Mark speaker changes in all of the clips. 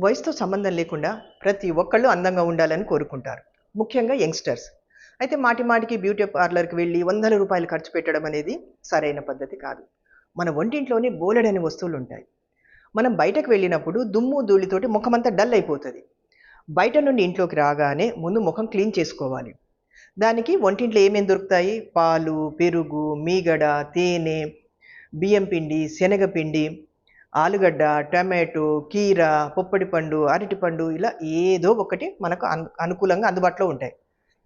Speaker 1: వయసుతో సంబంధం లేకుండా ప్రతి ఒక్కళ్ళు అందంగా ఉండాలని కోరుకుంటారు. ముఖ్యంగా యంగ్స్టర్స్. అయితే మాటి మాటికి బ్యూటీ పార్లర్కి వెళ్ళి వందల రూపాయలు ఖర్చు పెట్టడం అనేది సరైన పద్ధతి కాదు. మన వంటింట్లోనే బోలెడని వస్తువులు ఉంటాయి మనం బయటకు వెళ్ళినప్పుడు దుమ్ము ధూళితోటి ముఖమంతా డల్ అయిపోతుంది. బయట నుండి ఇంట్లోకి రాగానే ముందు ముఖం క్లీన్ చేసుకోవాలి. దానికి వంటింట్లో ఏమేమి దొరుకుతాయి? పాలు పెరుగు మీగడ తేనె బియ్యం పిండి శనగపిండి ఆలుగడ్డ టమాటో కీర పొప్పడి పండు అరటిపండు ఇలా ఏదో ఒకటి మనకు అను అనుకూలంగా అందుబాటులో ఉంటాయి.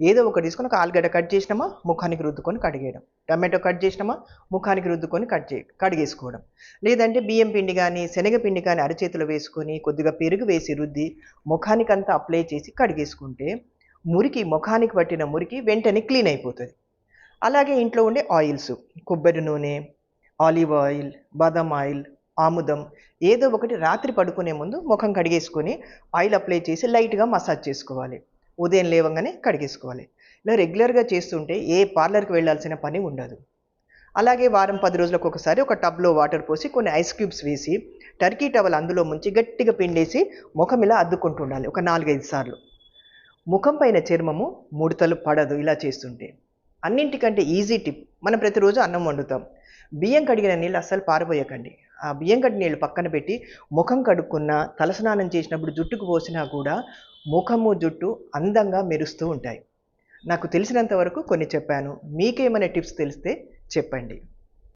Speaker 1: ఏదో ఒకటి తీసుకొని ఒక ఆలుగడ్డ కట్ చేసినామా ముఖానికి రుద్దుకొని కడిగేయడం. టమాటో కట్ చేసినామా ముఖానికి రుద్దుకొని కట్ చే కడిగేసుకోవడం. లేదంటే బియ్యం పిండి కానీ శనగపిండి కానీ అరచేతిలో వేసుకొని కొద్దిగా పెరుగు వేసి రుద్ది ముఖానికంతా అప్లై చేసి కడిగేసుకుంటే మురికి ముఖానికి పట్టిన మురికి వెంటనే క్లీన్ అయిపోతుంది. అలాగే ఇంట్లో ఉండే ఆయిల్స్ కొబ్బరి నూనె ఆలివ్ ఆయిల్ బాదం ఆయిల్ ఆముదం. ఏదో ఒకటి రాత్రి పడుకునే ముందు ముఖం కడిగేసుకొని ఆయిల్ అప్లై చేసి లైట్గా మసాజ్ చేసుకోవాలి. ఉదయం లేవగానే కడిగేసుకోవాలి. ఇలా రెగ్యులర్గా చేస్తుంటే ఏ పార్లర్కి వెళ్ళాల్సిన పని ఉండదు. అలాగే వారం పది రోజులకు ఒకసారి ఒక టబ్లో వాటర్ పోసి కొన్ని ఐస్ క్యూబ్స్ వేసి టర్కీ టవల్ అందులో ముంచి గట్టిగా పిండేసి ముఖం ఇలా అద్దుకుంటూ ఉండాలి ఒక నాలుగైదు సార్లు. ముఖం పైన చర్మము ముడతలు పడదు ఇలా చేస్తుంటే. అన్నింటికంటే ఈజీ టిప్ మనం ప్రతిరోజు అన్నం వండుతాం. బియ్యం కడిగిన నీళ్ళు అస్సలు పారబోయకండి. ఆ బియ్యం కట్టి నీళ్ళు పక్కన పెట్టి ముఖం కడుక్కున్న తలస్నానం చేసినప్పుడు జుట్టుకు పోసినా కూడా ముఖము జుట్టు అందంగా మెరుస్తూ ఉంటాయి. నాకు తెలిసినంత వరకు కొన్ని చెప్పాను. మీకేమైనా టిప్స్ తెలిస్తే చెప్పండి.